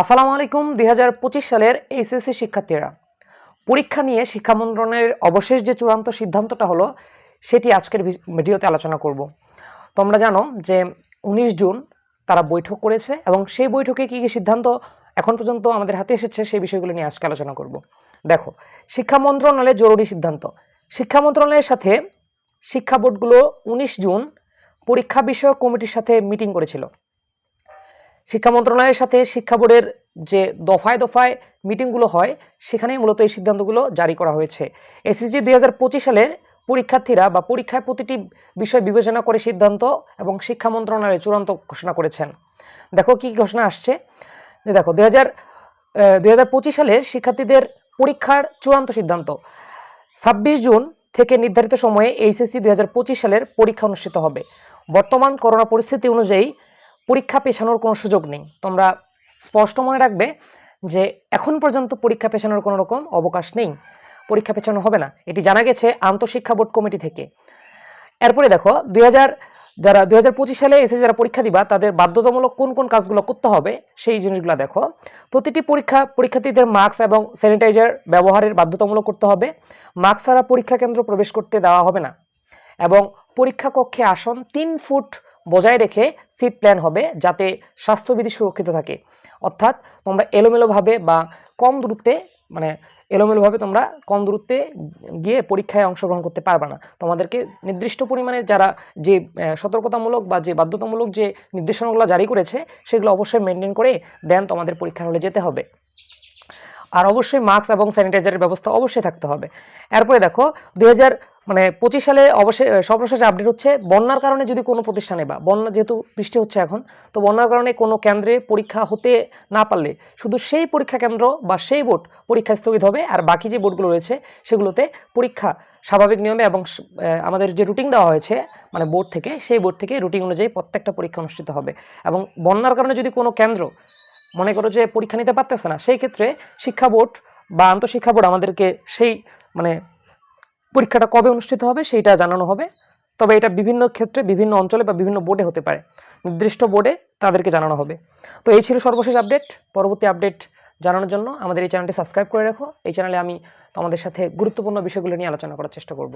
আসসালামু আলাইকুম, দুই হাজার পঁচিশ সালের এইচএসসি শিক্ষার্থীরা। পরীক্ষা নিয়ে শিক্ষা মন্ত্রণালয়ের অবশেষ যে চূড়ান্ত সিদ্ধান্তটা হলো, সেটি আজকের ভিডিওতে আলোচনা করব। তোমরা জানো যে উনিশ জুন তারা বৈঠক করেছে এবং সেই বৈঠকে কী কী সিদ্ধান্ত এখন পর্যন্ত আমাদের হাতে এসেছে, সেই বিষয়গুলো নিয়ে আজকে আলোচনা করব। দেখো, শিক্ষা মন্ত্রণালয়ের জরুরি সিদ্ধান্ত। শিক্ষা মন্ত্রণালয়ের সাথে শিক্ষা বোর্ডগুলো উনিশ জুন পরীক্ষা বিষয়ক কমিটির সাথে মিটিং করেছিল। শিক্ষা মন্ত্রণালয়ের সাথে শিক্ষা বোর্ডের যে দফায় দফায় মিটিংগুলো হয়, সেখানেই মূলত এই সিদ্ধান্তগুলো জারি করা হয়েছে। এসএসজি দুই হাজার পঁচিশ সালের পরীক্ষার্থীরা বা পরীক্ষায় প্রতিটি বিষয় বিবেচনা করে সিদ্ধান্ত এবং শিক্ষা মন্ত্রণালয় চূড়ান্ত ঘোষণা করেছেন। দেখো কি ঘোষণা আসছে? দেখো, দুই হাজার দুই সালের শিক্ষার্থীদের পরীক্ষার চূড়ান্ত সিদ্ধান্ত। ছাব্বিশ জুন থেকে নির্ধারিত সময়ে এইচএসসি দুই হাজার পঁচিশ সালের পরীক্ষা অনুষ্ঠিত হবে। বর্তমান করোনা পরিস্থিতি অনুযায়ী পরীক্ষা পেছানোর কোনো সুযোগ নেই। তোমরা স্পষ্ট মনে রাখবে যে এখন পর্যন্ত পরীক্ষা পেছানোর কোনো রকম অবকাশ নেই। পরীক্ষা পেছানো হবে না। এটি জানা গেছে আন্তঃশিক্ষা বোর্ড কমিটি থেকে। এরপরে দেখো, দুই হাজার যারা দু হাজার পঁচিশ সালে এসে যারা পরীক্ষা দিবা, তাদের বাধ্যতামূলক কোন কোন কাজগুলো করতে হবে সেই জিনিসগুলো দেখো। প্রতিটি পরীক্ষা পরীক্ষার্থীদের মাস্ক এবং স্যানিটাইজার ব্যবহারের বাধ্যতামূলক করতে হবে। মাস্ক ছাড়া পরীক্ষা কেন্দ্র প্রবেশ করতে দেওয়া হবে না। এবং পরীক্ষা কক্ষে আসন তিন ফুট বজায় রেখে সিট প্ল্যান হবে যাতে স্বাস্থ্যবিধি সুরক্ষিত থাকে। অর্থাৎ তোমরা এলোমেলোভাবে বা কম দূরত্বে মানে এলোমেলোভাবে তোমরা কম দূরত্বে গিয়ে পরীক্ষায় অংশগ্রহণ করতে পারবে না। তোমাদেরকে নির্দিষ্ট পরিমাণে যারা যে সতর্কতামূলক বা যে বাধ্যতামূলক যে নির্দেশনাগুলো জারি করেছে, সেগুলো অবশ্যই মেনটেন করে দেন তোমাদের পরীক্ষার হলে যেতে হবে। আর অবশ্যই মাস্ক এবং স্যানিটাইজারের ব্যবস্থা অবশ্যই থাকতে হবে। এরপরে দেখো দুই হাজার মানে পঁচিশ সালে অবশ্যই সর্বশেষ আপডেট হচ্ছে বন্যার কারণে যদি কোনো প্রতিষ্ঠানে বা, বন্যা যেহেতু বৃষ্টি হচ্ছে এখন, তো বন্যার কারণে কোনো কেন্দ্রে পরীক্ষা হতে না পারলে শুধু সেই পরীক্ষা কেন্দ্র বা সেই বোর্ড পরীক্ষা স্থগিত হবে আর বাকি যে বোর্ডগুলো রয়েছে সেগুলোতে পরীক্ষা স্বাভাবিক নিয়মে এবং আমাদের যে রুটিন দেওয়া হয়েছে মানে বোর্ড থেকে, সেই বোর্ড থেকে রুটিন অনুযায়ী প্রত্যেকটা পরীক্ষা অনুষ্ঠিত হবে। এবং বন্যার কারণে যদি কোনো কেন্দ্র মনে করো যে পরীক্ষা নিতে পারতেছে না, সেই ক্ষেত্রে শিক্ষা বোর্ড বা আন্তঃশিক্ষা বোর্ড আমাদেরকে সেই মানে পরীক্ষাটা কবে অনুষ্ঠিত হবে সেইটা জানানো হবে। তবে এটা বিভিন্ন ক্ষেত্রে, বিভিন্ন অঞ্চলে বা বিভিন্ন বোর্ডে হতে পারে। নির্দিষ্ট বোর্ডে তাদেরকে জানানো হবে। তো এই ছিল সর্বশেষ আপডেট। পরবর্তী আপডেট জানানোর জন্য আমাদের এই চ্যানেলটি সাবস্ক্রাইব করে রাখো। এই চ্যানেলে আমি তোমাদের সাথে গুরুত্বপূর্ণ বিষয়গুলো নিয়ে আলোচনা করার চেষ্টা করব।